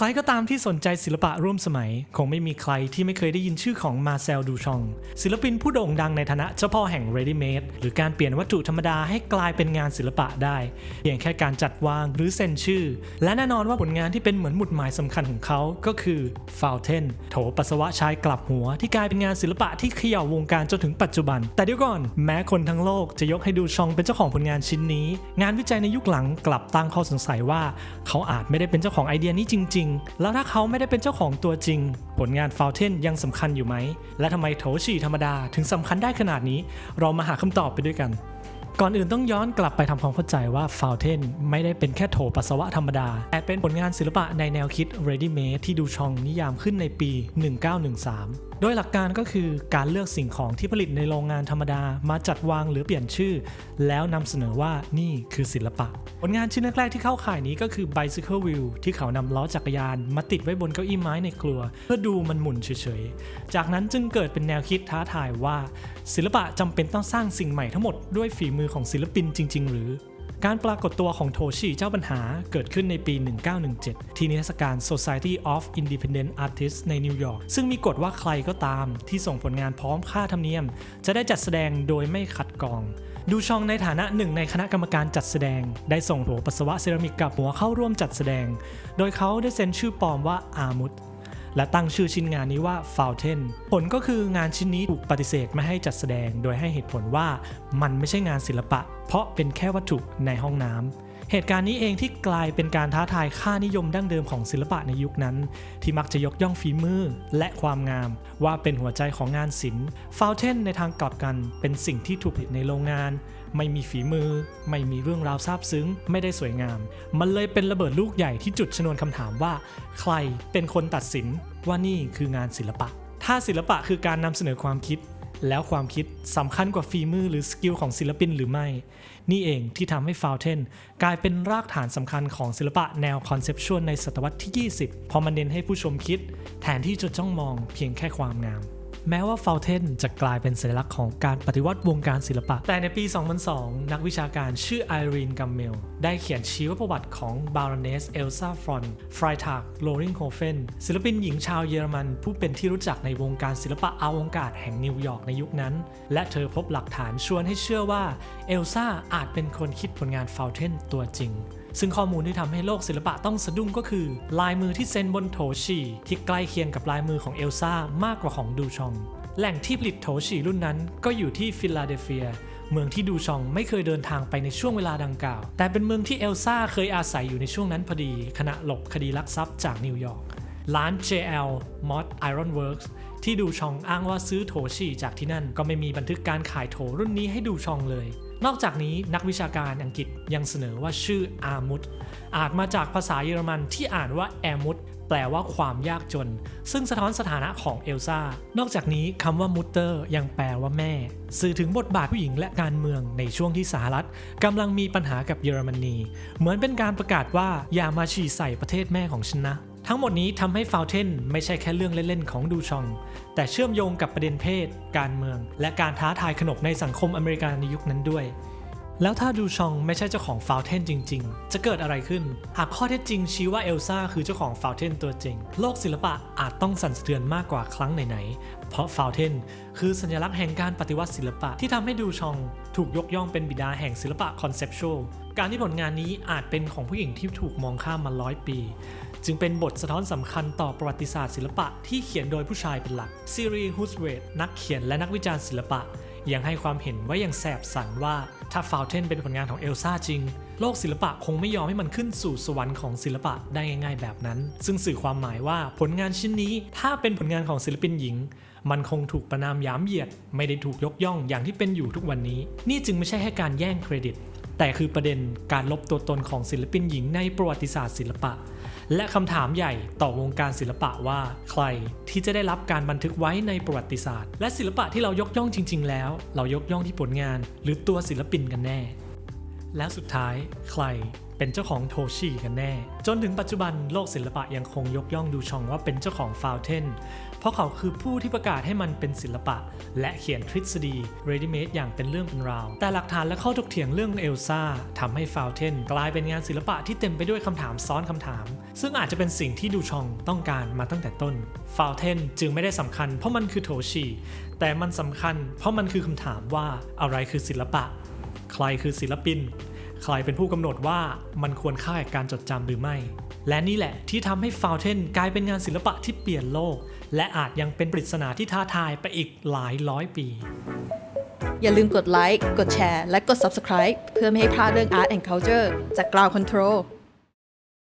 ใครก็ตามที่สนใจศิลปะร่วมสมัย คงไม่มีใครที่ไม่เคยได้ยินชื่อของมาเซลดูชอง ศิลปินผู้โด่งดังในฐานะเจ้าพ่อแห่ง Ready Made หรือการเปลี่ยนวัตถุธรรมดาให้กลายเป็นงานศิลปะได้ เพียงแค่การจัดวางหรือเซ็นชื่อ และแน่นอนว่าผลงานที่เป็นเหมือนหมุดหมายสำคัญของเขาก็คือ Fountain โถปัสสาวะชายกลับหัว ที่กลายเป็นงานศิลปะที่เขย่าวงการจนถึงปัจจุบัน แต่เดี๋ยวก่อนแม้คนทั้งโลกจะยกให้ดูชองเป็นเจ้าของผลงานชิ้นนี้ งานวิจัยในยุคหลังกลับตั้งข้อสงสัยว่า เขาอาจไม่ได้เป็นเจ้าของไอเดียนี้จริงแล้วถ้าเขาไม่ได้เป็นเจ้าของตัวจริง ผลงานฟาวเทนยังสำคัญอยู่ไหม และทำไมโถฉี่ธรรมดาถึงสำคัญได้ขนาดนี้ เรามาหาคำตอบไปด้วยกัน ก่อนอื่นต้องย้อนกลับไปทำความเข้าใจว่าฟาวเทนไม่ได้เป็นแค่โถปัสสาวะธรรมดา แต่เป็นผลงานศิลปะในแนวคิด Ready Made ที่ดูชองนิยามขึ้นในปี 1913 โดยหลักการก็คือการเลือกสิ่งของที่ผลิตในโรงงานธรรมดามาจัดวางหรือเปลี่ยนชื่อ แล้วนำเสนอว่านี่คือศิลปะ ผลงานชิ้นแรกๆที่เข้าข่ายนี้ก็คือ Bicycle Wheel ที่เขานำล้อจักรยานมาติดไว้บนเก้าอี้ไม้ในครัว เพื่อดูมันหมุนเฉยๆ จากนั้นจึงเกิดเป็นแนวคิดท้าทายว่า ศิลปะจำเป็นต้องสร้างสิ่งใหม่ทั้งหมดด้วยฝีมือของศิลปินจริง ๆ หรือ การปรากฏตัวของโทชิเจ้าปัญหาเกิดขึ้นในปี 1917 ที่นิทรรศการ Society of Independent Artists ในนิวยอร์ก ซึ่งมีกฎว่าใครก็ตามที่ส่งผลงานพร้อมค่าธรรมเนียม จะได้จัดแสดงโดยไม่ขัดกรองดูชองในฐานะหนึ่งในคณะกรรมการจัดแสดง ได้ส่งโถปัสสาวะเซรามิกกับหัวเข้าร่วมจัดแสดง โดยเขาได้เซ็นชื่อปลอมว่าอามุด และตั้งชื่อชิ้นงานนี้ว่า Fountain ผลก็คืองานชิ้นนี้ถูกปฏิเสธไม่ให้จัดแสดง โดยให้เหตุผลว่ามันไม่ใช่งานศิลปะ เพราะเป็นแค่วัตถุในห้องน้ำเหตุการณ์นี้เองที่กลายเป็นการท้าทายค่านิยมดั้งเดิมของศิลปะในยุคนั้น ที่มักจะยกย่องฝีมือและความงาม ว่าเป็นหัวใจของงานศิลป์ Fountain ในทางกลับกันเป็นสิ่งที่ถูกผลิตในโรงงาน ไม่มีฝีมือ ไม่มีเรื่องราวซาบซึ้ง ไม่ได้สวยงาม มันเลยเป็นระเบิดลูกใหญ่ที่จุดชนวนคำถามว่า ใครเป็นคนตัดสินว่านี่คืองานศิลปะ ถ้าศิลปะคือการนำเสนอความคิด แล้วความคิดสำคัญกว่าฝีมือหรือสกิลของศิลปินหรือไม่ นี่เองที่ทำให้ Fountain กลายเป็นรากฐานสำคัญของศิลปะแนวคอนเซปชวลในศตวรรษที่ 20 พอมันเน้นให้ผู้ชมคิด แทนที่จะจ้องมองเพียงแค่ความงาม แม้ว่า Fountain จะกลายเป็นสัญลักษณ์ของการปฏิวัติวงการศิลปะ แต่ในปี 2002 นักวิชาการชื่อไอรีนกัมเมล ได้เขียนชีวประวัติของบาร o เนสเอลซาฟรอนฟรายทากโลริงโฮเฟนศิลปินหญิงชาวเยอรมัน ผู้เป็นที่รู้จักในวงการศิลปะอวกาศแห่งนิวยอร์กในยุคนั้น และเธอพบหลักฐานชวนให้เชื่อว่าเอลซาอาจเป็นคนคิดผลงาน Fountain ตัวจริง ซึ่งข้อมูลที่ทำให้โลกศิลปะต้องสะดุ้งก็คือ ลายมือที่เซ็นบนโถฉี่ที่ใกล้เคียงกับลายมือของเอลซ่ามากกว่าของดูชอง แหล่งที่ผลิตโถฉี่รุ่นนั้นก็อยู่ที่ฟิลาเดลเฟีย เมืองที่ดูชองไม่เคยเดินทางไปในช่วงเวลาดังกล่าว แต่เป็นเมืองที่เอลซ่าเคยอาศัยอยู่ในช่วงนั้นพอดี ขณะหลบคดีลักทรัพย์จากนิวยอร์กร้าน JL Mod Iron Works ที่ดูชองอ้างว่าซื้อโถฉี่จากที่นั่น ก็ไม่มีบันทึกการขายโถรุ่นนี้ให้ดูชองเลย นอกจากนี้นักวิชาการอังกฤษยังเสนอว่าชื่ออามุดอาจมาจากภาษาเยอรมันที่อ่านว่าแอมุดแปลว่าความยากจน ซึ่งสะท้อนสถานะของเอลซ่า นอกจากนี้คำว่ามุตเตอร์ยังแปลว่าแม่ สื่อถึงบทบาทผู้หญิงและการเมืองในช่วงที่สหรัฐกำลังมีปัญหากับเยอรมนี เหมือนเป็นการประกาศว่าอย่ามาฉี่ใส่ประเทศแม่ของฉันนะ ทั้งหมดนี้ทำให้ฟาวเทนไม่ใช่แค่เรื่องเล่นๆของดูชอง แต่เชื่อมโยงกับประเด็นเพศ การเมือง และการท้าทายขนบในสังคมอเมริกันในยุคนั้นด้วย แล้วถ้าดูชองไม่ใช่เจ้าของ Fountain จริง ๆ จะเกิดอะไรขึ้น หากข้อเท็จจริงชี้ว่าเอลซ่าคือเจ้าของ Fountain ตัวจริง โลกศิลปะอาจต้องสั่นสะเทือนมากกว่าครั้งไหนๆ เพราะ Fountain คือสัญลักษณ์แห่งการปฏิวัติศิลปะที่ทำให้ดูชองถูกยกย่องเป็นบิดาแห่งศิลปะคอนเซปชวล การที่ผลงานนี้อาจเป็นของผู้หญิงที่ถูกมองข้ามมาร้อยปี จึงเป็นบทสะท้อนสำคัญต่อประวัติศาสตร์ศิลปะที่เขียนโดยผู้ชายเป็นหลักซีรีฮุสเวตนักเขียนและนักวิจารณ์ศิลปะ ยังให้ความเห็นไว้อย่างแสบสันว่า ถ้าฟาวเทนเป็นผลงานของเอลซ่าจริง โลกศิลปะคงไม่ยอมให้มันขึ้นสู่สวรรค์ของศิลปะได้ง่าย ๆ แบบนั้น ซึ่งสื่อความหมายว่าผลงานชิ้นนี้ถ้าเป็นผลงานของศิลปินหญิง มันคงถูกประนามยามเหยียด ไม่ได้ถูกยกย่องอย่างที่เป็นอยู่ทุกวันนี้ นี่จึงไม่ใช่แค่การแย่งเครดิต แต่คือประเด็นการลบตัวตนของศิลปินหญิงในประวัติศาสตร์ศิลปะ และคำถามใหญ่ต่อวงการศิลปะว่าใครที่จะได้รับการบันทึกไว้ในประวัติศาสตร์ และศิลปะที่เรายกย่องจริง ๆ แล้ว เรายกย่องที่ผลงาน หรือตัวศิลปินกันแน่ แล้วสุดท้ายใคร เป็นเจ้าของโทชิกันแน่ จนถึงปัจจุบันโลกศิลปะยังคงยกย่องดูชองว่าเป็นเจ้าของฟาวเทนเพราะเขาคือผู้ที่ประกาศให้มันเป็นศิลปะ และเขียนทฤษฎี ready made อย่างเป็นเรื่องเป็นราว แต่หลักฐานและข้อถกเถียงเรื่องเอลซ่าทำให้ฟาวเทนกลายเป็นงานศิลปะที่เต็มไปด้วยคำถามซ้อนคำถาม ซึ่งอาจจะเป็นสิ่งที่ดูชองต้องการมาตั้งแต่ต้นฟาวเทนจึงไม่ได้สำคัญเพราะมันคือโทชิแต่มันสำคัญเพราะมันคือคำถามว่าอะไรคือศิลปะ ใครคือศิลปิน ใครเป็นผู้กำหนดว่ามันควรค่าแก่การจดจำหรือไม่ และนี่แหละที่ทำให้ฟาวเทนกลายเป็นงานศิลปะที่เปลี่ยนโลก และอาจยังเป็นปริศนาที่ท้าทายไปอีกหลายร้อยปี อย่าลืมกดไลค์ กดแชร์ และกด Subscribe เพื่อไม่ให้พลาดเรื่อง Art and Culture จาก Ground Control